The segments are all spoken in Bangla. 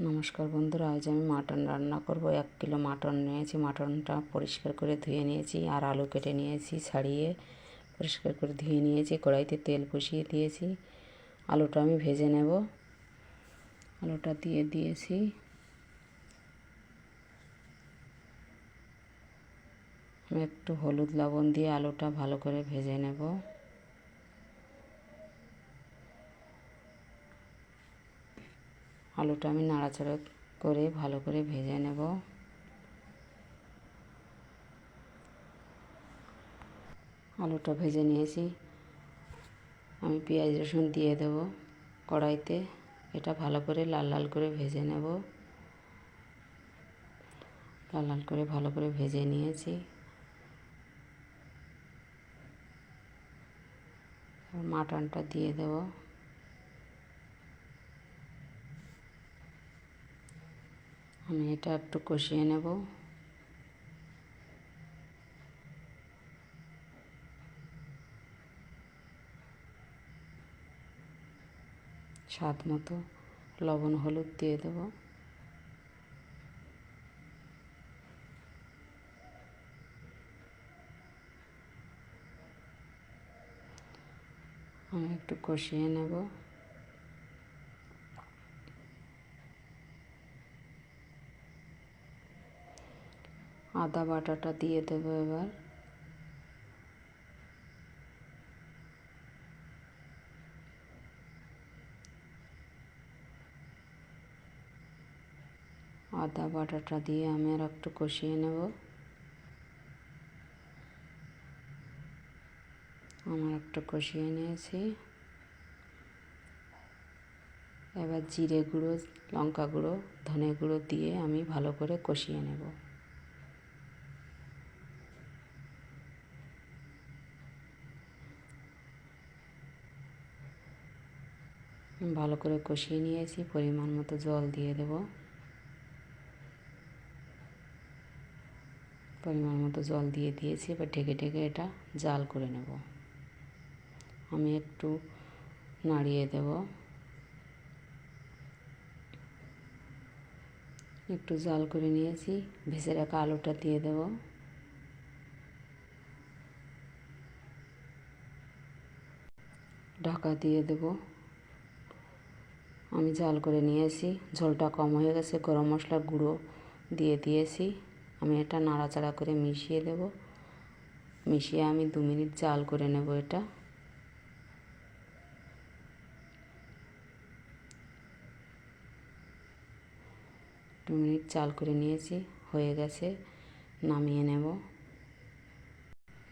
নমস্কার বন্ধুরা, আজ আমি মাটন রান্না করব। এক কিলো মাটন নিয়েছি, মাটনটা পরিষ্কার করে ধুয়ে নিয়েছি আর আলু কেটে নিয়েছি, ছাড়িয়ে পরিষ্কার করে ধুয়ে নিয়েছি, কড়াইতে তেল বসিয়ে দিয়েছি। আলুটা আমি ভেজে নেব। আলুটা দিয়ে দিয়েছি। আমি একটু হলুদ লবণ দিয়ে আলুটা ভালো করে ভেজে নেব। আলুটা আমি নাড়াচাড়া করে ভালো করে ভেজে নেব। আলুটা ভেজে নিয়েছি। আমি পেঁয়াজ রসুন দিয়ে দেব কড়াইতে। এটা ভালো করে লাল লাল করে ভেজে নেব। লাল লাল করে ভালো করে ভেজে নিয়েছি। মাটনটা দিয়ে দেবো। আমি এটা একটু কষিয়ে নেব। স্বাদ মতো লবণ, হলুদ দিয়ে দেব। আমি একটু কষিয়ে নেব। আদা বাটাটা দিয়ে দেবো এবার। আদা বাটাটা দিয়ে আমি আর একটু কষিয়ে নেব। আমার একটু কষিয়ে নিয়েছি। এবার জিরে গুঁড়ো, লঙ্কা গুঁড়ো, ধনে গুঁড়ো দিয়ে আমি ভালো করে কষিয়ে নেব। ভালো করে কষিয়ে নিয়েছি, পরিমাণ মতো জল দিয়ে দেব। পরিমাণ মতো জল দিয়ে দিয়েছি, এবার ঢেকে ঢেকে এটা জাল করে নেব। আমি একটু নাড়িয়ে দেব। একটু জাল করে নিয়েছি ভেসে রাখা আলুটা দিয়ে দেব। ঢাকা দিয়ে দেবো। আমি জাল করে নিয়েছি। ঝোলটা কম হয়ে গেছে, গরম মশলা গুঁড়ো দিয়ে দিয়েছি। আমি এটা নাড়াচাড়া করে মিশিয়ে দেব। মিশিয়ে আমি দু মিনিট জাল করে নেব এটা। দু মিনিট চাল করে নিয়েছি, হয়ে গেছে। নামিয়ে নেব।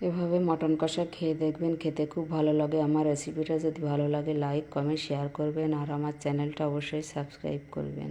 এভাবে মটন কষা খেয়ে দেখবেন খেতে খুব ভালো লাগে। আমার রেসিপিটা যদি ভালো লাগে লাইক কমেন্ট শেয়ার করবেন। আর আমার চ্যানেলটা অবশ্যই সাবস্ক্রাইব করবেন।